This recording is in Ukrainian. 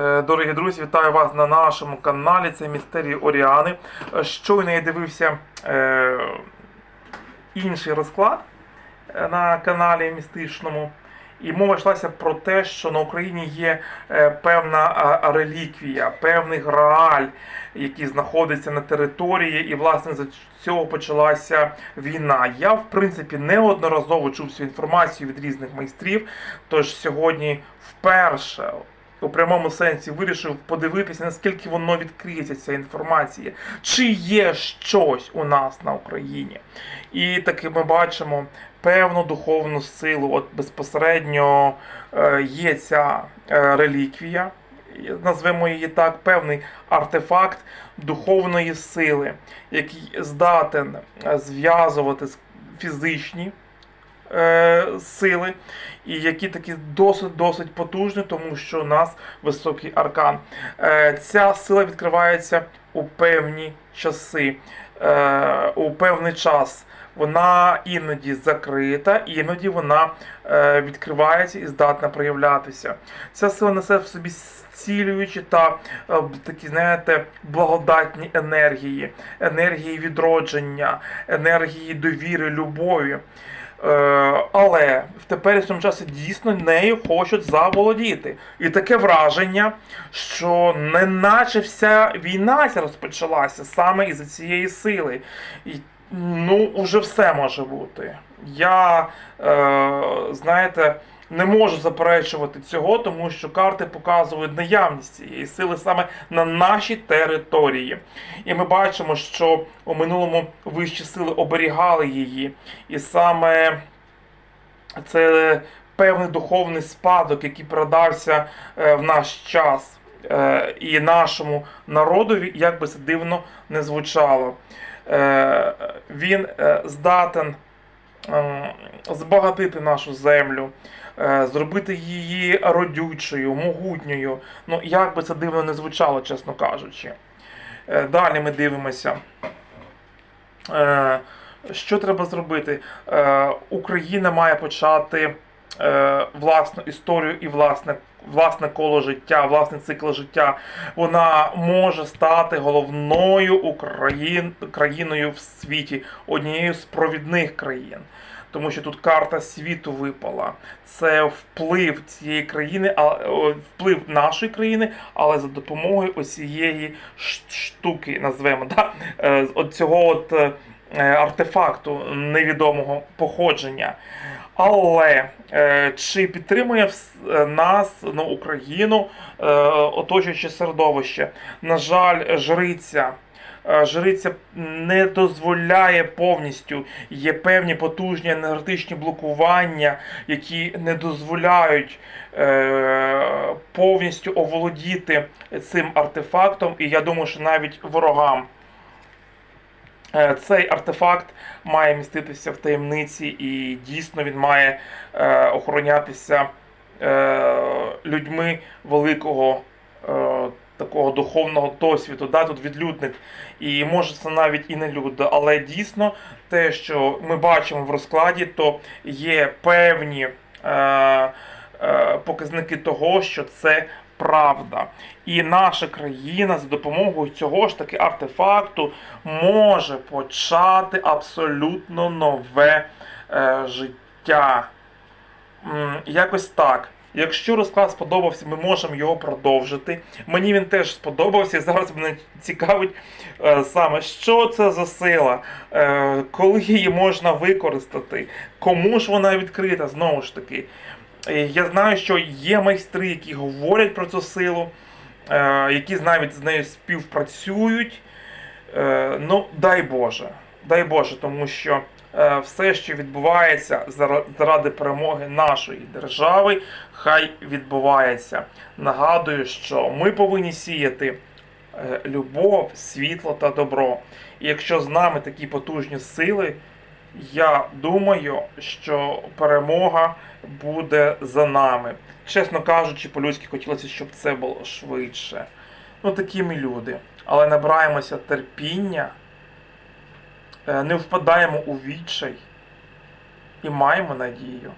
Е, Дорогі друзі, вітаю вас на нашому каналі. Це Містерії Оріани. Е, Щойно я дивився е, інший розклад на каналі містичному. І мова йшлася про те, що на Україні є певна реліквія, певний грааль, який знаходиться на території, і власне за цього почалася війна. Я, в принципі, неодноразово чув цю інформацію від різних майстрів. Тож сьогодні вперше у прямому сенсі вирішив подивитися, наскільки воно відкриється, ця інформація, чи є щось у нас на Україні. І таки ми бачимо певну духовну силу. От безпосередньо е, є ця е, реліквія, назвемо її так, певний артефакт духовної сили, який здатен е, зв'язувати з- фізичні е, сили, і які такі досить досить потужні, тому що у нас високий аркан. Е, ця сила відкривається у певні часи, е, у певний час. Вона іноді закрита, іноді вона е, відкривається і здатна проявлятися. Ця сила несе в собі зцілюючі та е, такі, знаєте, благодатні енергії, енергії відродження, енергії довіри, любові. Е, але в теперішньому часі дійсно нею хочуть заволодіти. І таке враження, що не наче вся війна розпочалася саме із цієї сили. І, ну, уже все може бути. Я, е, знаєте, не можу заперечувати цього, тому що карти показують наявність цієї сили саме на нашій території. І ми бачимо, що у минулому вищі сили оберігали її. І саме це певний духовний спадок, який передався е, в наш час е, і нашому народові, як би це дивно не звучало. Е, Він здатен збагатити нашу землю, е, зробити її родючою, могутньою. Ну, як би це дивно не звучало, чесно кажучи. Е, Далі ми дивимося. Е, Що треба зробити? Україна має почати власну історію і власне, власне коло життя, власний цикл життя. Вона може стати головною Україн, країною в світі, однією з провідних країн. Тому що тут карта світу випала. Це вплив цієї країни, а вплив нашої країни, але за допомогою ш- штуки, назвемо, да? е, от цього от е, артефакту невідомого походження. Але е, чи підтримує е, нас, ну, Україну, е, оточуюче середовище? На жаль, жриця. е, Жриця не дозволяє повністю. Є певні потужні енергетичні блокування, які не дозволяють е, повністю оволодіти цим артефактом. І я думаю, що навіть ворогам Е, Цей артефакт має міститися в таємниці, і дійсно він має е, охоронятися е, людьми великого е, такого духовного досвіду. Да, тут відлюдник, і може це навіть і не люди, але дійсно те, що ми бачимо в розкладі, то є певні е, е, показники того, що це правда. І наша країна за допомогою цього ж таки артефакту може почати абсолютно нове е, життя. Якось так. Якщо розклад сподобався, ми можемо його продовжити. Мені він теж сподобався. Зараз мене цікавить е, саме, що це за сила, е, коли її можна використати, кому ж вона відкрита, знову ж таки. Е, Я знаю, що є майстри, які говорять про цю силу, е, які навіть з нею співпрацюють. Е, Ну, дай Боже, дай Боже, тому що все, що відбувається заради перемоги нашої держави, хай відбувається. Нагадую, що ми повинні сіяти любов, світло та добро. І якщо з нами такі потужні сили, я думаю, що перемога буде за нами. Чесно кажучи, по-людськи хотілося, щоб це було швидше. Ну, такі ми люди. Але набираємося терпіння, е, не впадаємо у відчай і маємо надію.